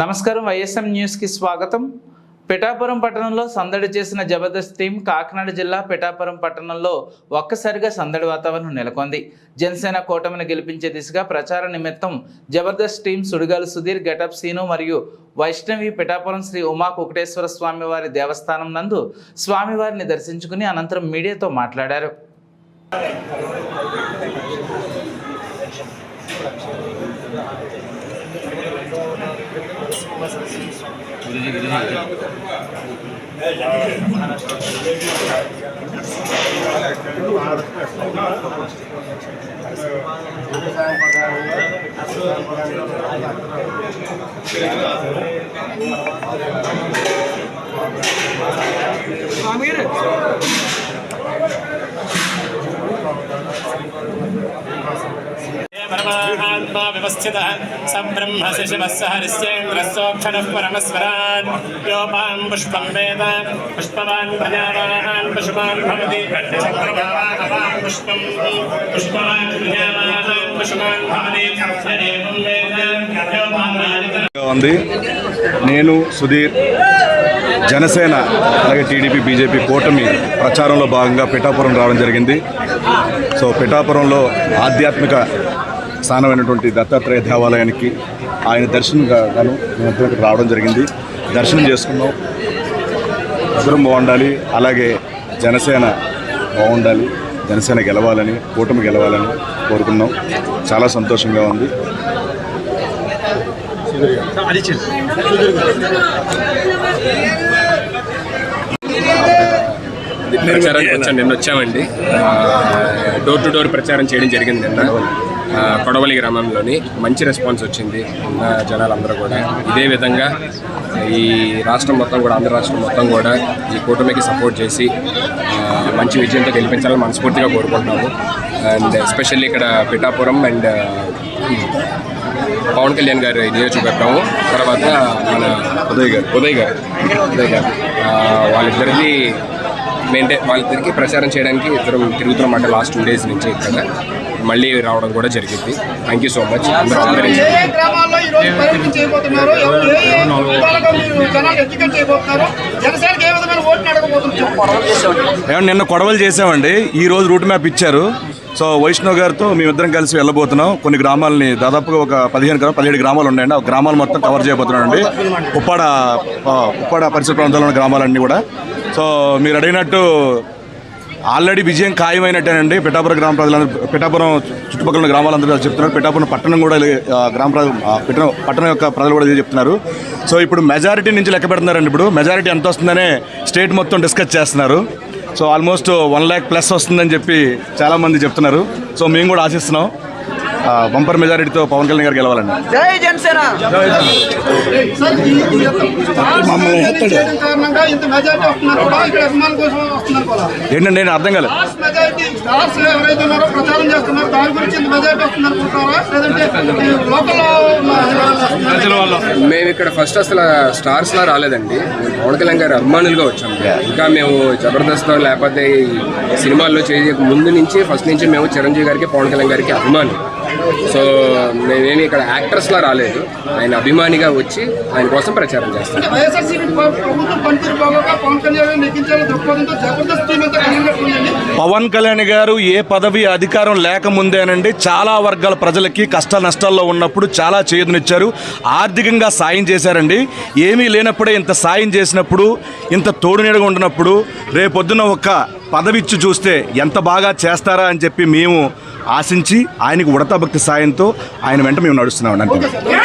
నమస్కారం. వైఎస్ఎం న్యూస్కి స్వాగతం. పిఠాపురం పట్టణంలో సందడి చేసిన జబర్దస్త్ టీం కాకినాడ జిల్లా పిఠాపురం పట్టణంలో ఒక్కసారిగా సందడి వాతావరణం నెలకొంది. జనసేన కూటమిని గెలిపించే దిశగా ప్రచార నిమిత్తం జబర్దస్త్ టీం సుడిగాలు సుధీర్ గెటప్ సీను మరియు వైష్ణవి పిఠాపురం శ్రీ ఉమా కుకటేశ్వర స్వామివారి దేవస్థానం నందు స్వామివారిని దర్శించుకుని అనంతరం మీడియాతో మాట్లాడారు. Gidecek gidecek. Amir. परमात्मा व्यवस्थितः सब्रह्म शिशिवः सह हरिश्चेन्द्रस्सोक्षणः परमस्वरान् योपां पुष्पं वेद पुष्पवान् प्रजावान् पशुमान् भवति चन्द्रभावान् पुष्पं पुष्पवान् प्रजावान् पशुमान् भवति यदेवं वेद योपां राजतः ఉంది నేను సుధీర్ జనసేన అలాగే టీడీపీ బీజేపీ కూటమి ప్రచారంలో భాగంగా పిఠాపురం రావడం జరిగింది సో పిఠాపురంలో ఆధ్యాత్మిక స్థానమైనటువంటి దత్తాత్రేయ దేవాలయానికి ఆయన దర్శనం గాను మేము ఇక్కడికి రావడం జరిగింది. దర్శనం చేసుకున్నాం. అందరం బాగుండాలి. అలాగే జనసేన బాగుండాలి. జనసేన గెలవాలని కూటమి గెలవాలని కోరుకున్నాం. చాలా సంతోషంగా ఉంది. ప్రచారానికి వచ్చాను నిన్న వచ్చామండి. డోర్ టు డోర్ ప్రచారం చేయడం జరిగింది నిన్న. కొడవలి గ్రామంలోని మంచి రెస్పాన్స్ వచ్చింది ఉన్న జనాలందరూ కూడా. ఇదే విధంగా ఈ రాష్ట్రం మొత్తం కూడా ఆంధ్ర రాష్ట్రం మొత్తం కూడా ఈ కూటమికి సపోర్ట్ చేసి మంచి విజయంతో గెలిపించాలని మనస్ఫూర్తిగా కోరుకుంటున్నాము. అండ్ ఎస్పెషల్లీ ఇక్కడ పిఠాపురం అండ్ పవన్ కళ్యాణ్ గారి నియోజకవర్గం తర్వాత మన ఉదయ్ గారు. ఉదయ్ గారు. ఉదయ్ గారు వాళ్ళిద్దరిది మెయింటైన్ వాళ్ళిద్దరికి ప్రచారం చేయడానికి ఇద్దరం అంటే లాస్ట్ టూ డేస్ నుంచి ఇక్కడ. మళ్ళీ రావడం కూడా జరిగింది. థ్యాంక్ యూ సో మచ్ అందరూ ఆదరించారు నిన్న కొడవలు చేసామండి. ఈ రోజు రూట్ మ్యాప్ ఇచ్చారు. సో వైష్ణవ్ గారితో మేమిద్దరం కలిసి వెళ్ళబోతున్నాం. కొన్ని గ్రామాలని దాదాపుగా ఒక పదిహేను గ్రామాలు పదిహేడు గ్రామాలు ఉన్నాయండి. ఆ గ్రామాలు మొత్తం కవర్ చేయబోతున్నామండి ఉప్పాడ ఉప్పాడ పరిసర ప్రాంతాల్లో ఉన్న గ్రామాలన్నీ కూడా. సో మీరు అడిగినట్టు ఆల్రెడీ విజయం ఖాయమైనట్టేనండి. పిఠాపురం గ్రామ ప్రజలందరూ పిఠాపురం చుట్టుపక్కల గ్రామాలందరూ చెప్తున్నారు. పిఠాపురం పట్టణం కూడా గ్రామ పట్టణం పట్టణం యొక్క ప్రజలు కూడా చెప్తున్నారు. సో ఇప్పుడు మెజారిటీ నుంచి లెక్క పెడుతున్నారండి. ఇప్పుడు మెజారిటీ ఎంత వస్తుందనే స్టేట్ మొత్తం డిస్కస్ చేస్తున్నారు. So almost one lakh plus వస్తుందని చెప్పి చాలామంది చెప్తున్నారు. సో మేము కూడా ఆశిస్తున్నాం. బంపర్ మెజారిటీతో పవన్ కళ్యాణ్ గారు గెలవాలండి. జై జనసేన. అభిమానుల ఏంటండి నేను అర్థం కాలేదు. స్టార్స్ మెజారిటీ స్టార్స్ ఎవరైతే ఉన్నారో ప్రచారం చేస్తున్నారు దాని గురించి ఇంత మెజారిటీ వస్తుంది అనుకుంటారా లేదంటే ఈ లోకల్లో ఉన్న మేము ఇక్కడ ఫస్ట్ అసలు స్టార్స్ లా రాలేదండి. మేము పవన్ కళ్యాణ్ గారి అభిమానులుగా వచ్చాము ఇంకా మేము జబర్దస్త్ లేకపోతే ఈ సినిమాల్లో చేయక ముందు నుంచి ఫస్ట్ నుంచి మేము చిరంజీవి గారికి పవన్ కళ్యాణ్ గారికి అభిమాని సో మేమేమి ఇక్కడ యాక్టర్స్ లా రాలేదు. ఆయన అభిమానిగా వచ్చి ఆయన కోసం ప్రచారం చేస్తాం వైఎస్ఆర్సీపీ ప్రభుత్వం పనితీరు బాగోగా పవన్ కళ్యాణ్ గారు ఏ పదవి అధికారం లేకముందేనండి చాలా వర్గాల ప్రజలకి కష్ట నష్టాల్లో ఉన్నప్పుడు చాలా చేదునిచ్చారు. ఆర్థికంగా సాయం చేశారండి. ఏమీ లేనప్పుడే ఇంత సాయం చేసినప్పుడు ఇంత తోడునీడగా ఉండినప్పుడు రేపొద్దున ఒక పదవి ఇచ్చి చూస్తే ఎంత బాగా చేస్తారా అని చెప్పి మేము ఆశించి ఆయనకు ఉడతా భక్తి సాయంతో ఆయన వెంట మేము నడుస్తున్నాం అంతే.